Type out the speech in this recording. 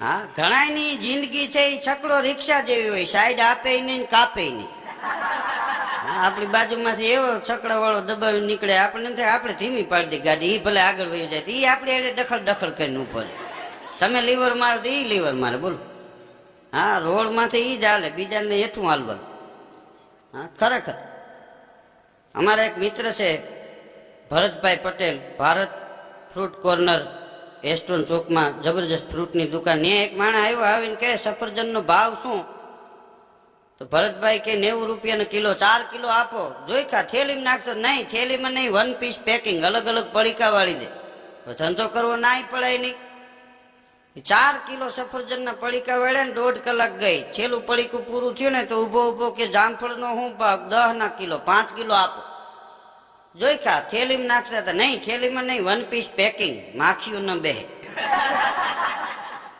હા ઘણાની જિંદગી છે એ છકડો રિક્ષા જેવી હોય, સાઈડ આપે નહીં કાપે નહીં. આપણી બાજુમાંથી એવો છકડા વાળો દબાવી નીકળે, આપણને થાય આપણે ધીમી પાડી દઈ ગાડી એ ભલે આગળ વહી જાય એ આપણે એને દખલ દખલ કરીને ઉપર તમે લીવર મારો તો એ લીવર મારે, બોલો. હા, રોડમાંથી એ જ હાલે, બીજાને હેઠું હાલવાનું હા, ખરેખર. અમારા એક મિત્ર છે, Bharatbhai Patel, Bharat fruit corner Aston ચોકમાં જબરજસ્ત ફ્રૂટની દુકાન. ત્યાં એક માણસ આવ્યો, આવીને કે સફરજનનો ભાવ શું? તો ભરતભાઈ કે નેવું રૂપિયાનો કિલો, ચાર કિલો આપો. જોઈ ખા થેલીમાં નાખતો નહીં, થેલીમાં નહીં વન પીસ પેકિંગ અલગ અલગ પડીકા વાળી દે ધંધો કરવો નાય પડાય નહીં. ચાર કિલો સફરજનના પડીકા વાળ્યા ને દોઢ કલાક ગઈ. છેલ્લું પડીકું પૂરું થયું ને, તો ઊભો ઊભો કે જામફળનો હું ભાગ દહ ના કિલો, પાંચ કિલો આપો. જોઈ ખા થેલીમાં નાખતા નહીં થેલીમાં નહીં વન પીસ પેકિંગ માખીઓ ન બેહે